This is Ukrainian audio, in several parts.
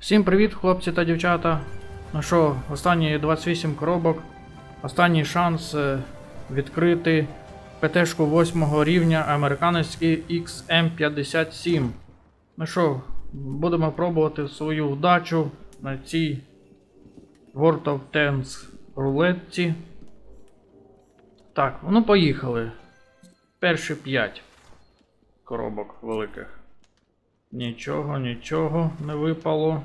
Всім привіт, хлопці та дівчата. Ну що, останні 28 коробок. Останній шанс е, відкрити ПТшку 8 рівня американський XM57. Ну що, будемо пробувати свою вдачу на цій World of Tanks рулетці. Так, ну поїхали. Перші 5 коробок великих. Нічого, нічого не випало.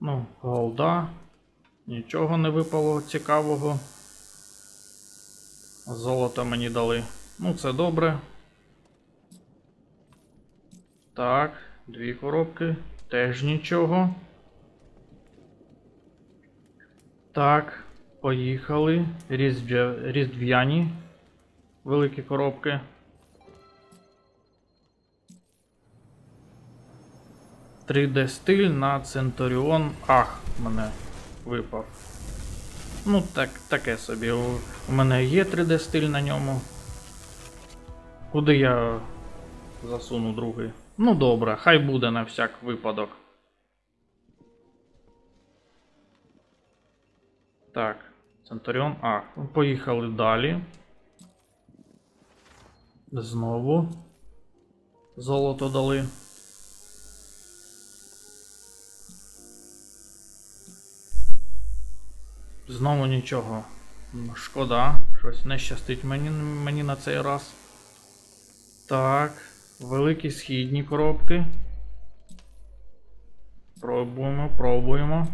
Ну, голда. Нічого не випало цікавого. Золото мені дали. Ну, це добре. Так, дві коробки. Теж нічого. Так, поїхали. Різдвя... Різдвяні. Великі коробки. 3D стиль на Centurion Ах, мене випав. Ну, так, таке собі. У, мене є 3D стиль на ньому. Куди я засуну другий? Ну добре, хай буде на всяк випадок. Так, Centurion Ах. Поїхали далі. Знову. Золото дали. Знову нічого. Шкода, щось не щастить мені, мені на цей раз. Так, великі східні коробки. Пробуємо, пробуємо.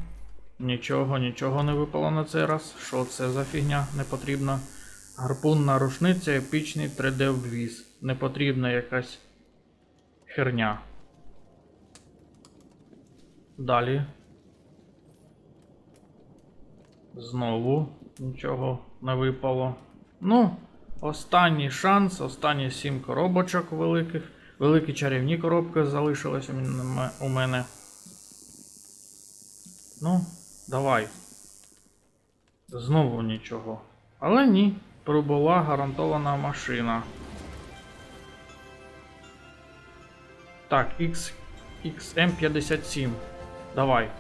Нічого, нічого не випало на цей раз. Що це за фігня не потрібна? Гарпунна рушниця, епічний 3D обвіз. Не потрібна якась херня. Далі. Знову нічого не випало. Ну, останній шанс, останні 7 коробочок великих. Великі чарівні коробки залишились у мене. Ну, давай. Знову нічого. Але ні, прибула гарантована машина. Так, X, XM57. Давай.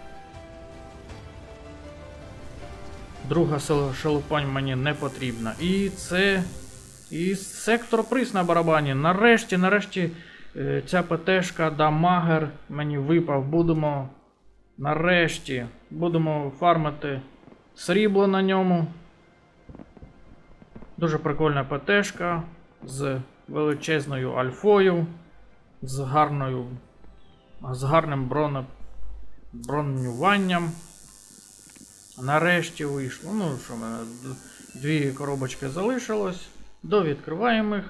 Друга шелупань мені не потрібна. І це. І сектор приз на барабані. Нарешті, нарешті, е, ця ПТшка дамагер мені випав. Будемо. Нарешті будемо фармити срібло на ньому. Дуже прикольна ПТшка з величезною альфою, з гарною. з гарним броне, бронюванням. Нарешті вийшло. Ну, що в мене дві коробочки залишилось. Довідкриваємо їх.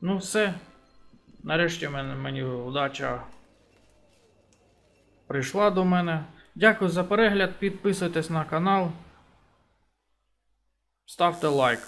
Ну, все. Нарешті мене, мені удача прийшла до мене. Дякую за перегляд. Підписуйтесь на канал. Ставте лайк.